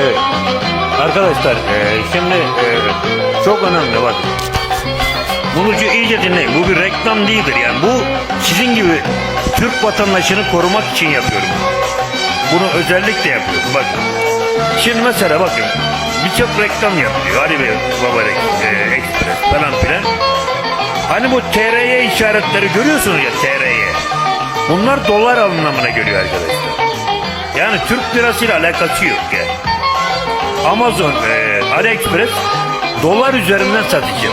Evet. Arkadaşlar e, şimdi e, çok önemli bak. Bunu iyice dinleyin. Bu bir reklam değildir yani. Bu sizin gibi Türk vatandaşını korumak için yapıyorum. Bunu özellikle yapıyorum. Bakın. Şimdi mesela bakın birçok reklam yapılıyor. Ali Bey, Baba e, Express falan filan. Hani bu TRY işaretleri görüyorsunuz ya TRY. Bunlar dolar anlamına geliyor arkadaşlar. Yani Türk lirasıyla alakası yok yani. Amazon, e, AliExpress dolar üzerinden satacak.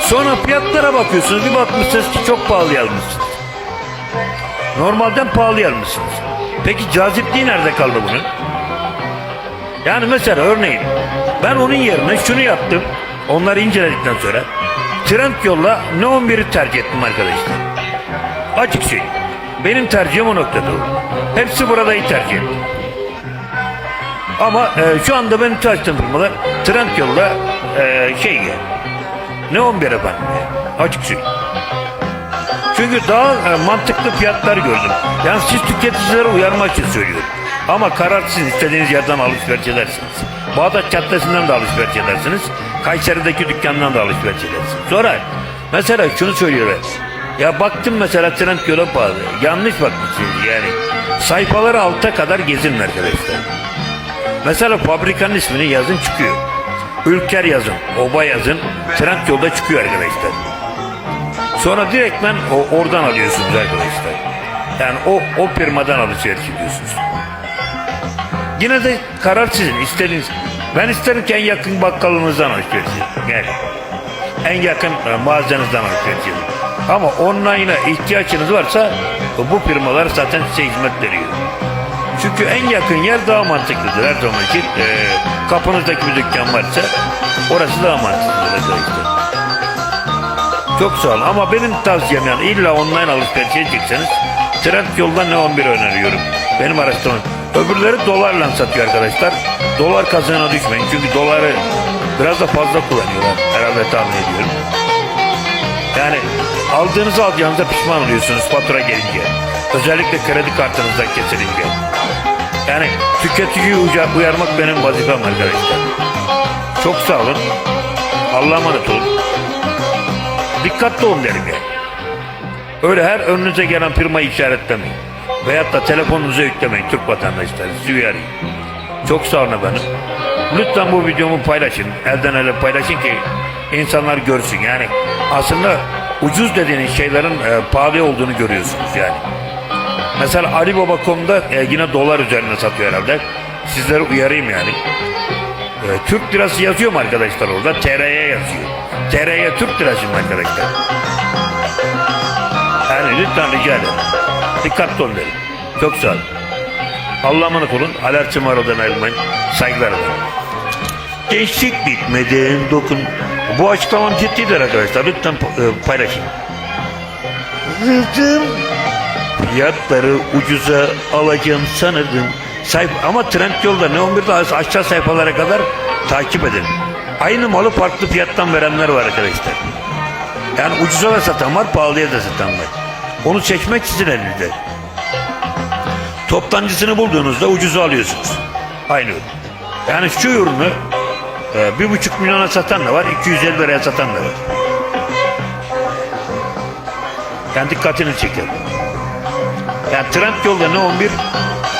Sonra fiyatlara bakıyorsunuz bir bakmışsınız ki çok pahalı almışsınız. Normalden pahalı almışsınız. Peki cazipliği nerede kaldı bunun? Yani mesela örneğin ben onun yerine şunu yaptım. Onları inceledikten sonra trend yolla ne 11'i tercih ettim arkadaşlar. Açık şey. Benim tercihim o noktada oldu. Hepsi buradayı tercih etti. Ama e, şu anda benim çalıştığım firmalar trend yolla e, şey. Ne 11 efendim ya. Açık şey. Çünkü daha e, mantıklı fiyatlar gördüm. Yani siz tüketicilere uyarmak için söylüyorum. Ama karar istediğiniz yerden alışveriş edersiniz. Bağdat Caddesi'nden de alışveriş edersiniz. Kayseri'deki dükkandan da alışveriş edersiniz. Sonra mesela şunu söylüyorlar. Ya baktım mesela trend yola pahalı. Yanlış bakmışsınız yani. Sayfaları alta kadar gezin arkadaşlar. Mesela fabrikanın ismini yazın çıkıyor. Ülker yazın, Oba yazın, trend yolda çıkıyor arkadaşlar. Sonra direktmen o, oradan alıyorsunuz arkadaşlar. Yani o, o firmadan alışveriş ediyorsunuz. Yine de karar sizin. İstediğiniz. Ben isterim ki en yakın bakkalınızdan alışveriş edin. Yani en yakın e, mağazanızdan alışveriş edin. Ama online'a ihtiyacınız varsa bu firmalar zaten size hizmet veriyor. Çünkü en yakın yer daha mantıklıdır her zaman için. E, kapınızdaki bir dükkan varsa orası daha mantıklıdır arkadaşlar. Çok sağ olun ama benim tavsiyem yani illa online alışveriş edecekseniz trend yoldan ne 11 öneriyorum. Benim araştırmam. Öbürleri dolarla satıyor arkadaşlar. Dolar kazığına düşmeyin çünkü doları biraz da fazla kullanıyorlar herhalde tahmin ediyorum. Yani aldığınızı alacağınıza pişman oluyorsunuz fatura gelince. Özellikle kredi kartınızdan kesilince. Yani tüketiciyi uya- uyarmak benim vazifem arkadaşlar. Çok sağ olun. Allah'a emanet olun. Dikkatli olun derim yani. Öyle her önünüze gelen firmayı işaretlemeyin. Veyahut da telefonunuza yüklemeyin Türk vatandaşları. Sizi uyarayım. Çok sağ olun efendim. Lütfen bu videomu paylaşın. Elden ele paylaşın ki insanlar görsün. Yani aslında ucuz dediğiniz şeylerin e, pahalı olduğunu görüyorsunuz yani. Mesela Alibaba.com'da e, yine dolar üzerine satıyor herhalde. Sizleri uyarayım yani. E, Türk lirası yazıyor mu arkadaşlar orada? TR'ye yazıyor. TR'ye Türk lirası mı arkadaşlar? Yani lütfen rica ederim. Dikkatli olun derim. Çok sağ olun. Allah'a emanet olun. Alertçim aradan ayrılmayın. Saygılar ederim. Gençlik bitmeden dokun. Bu açıklamam ciddidir arkadaşlar. Lütfen e, paylaşın. Rızım. Fiyatları ucuza alacağım sanırdım. Sayf ama trend yolda ne 11'de aşağı sayfalara kadar takip edin. Aynı malı farklı fiyattan verenler var arkadaşlar. Yani ucuza da satan var, pahalıya da satan var. Onu seçmek sizin elinizde. Toptancısını bulduğunuzda ucuza alıyorsunuz. Aynı. Yani şu ürünü e, bir buçuk milyona satan da var, 250 liraya satan da var. Yani dikkatini çeker. Yani trend yolda ne 11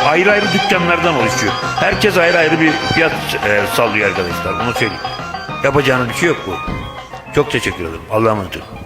ayrı ayrı dükkanlardan oluşuyor. Herkes ayrı ayrı bir fiyat e, sallıyor arkadaşlar. Bunu söyleyeyim. Yapacağınız bir şey yok bu. Çok teşekkür ederim. Allah'a emanet olun.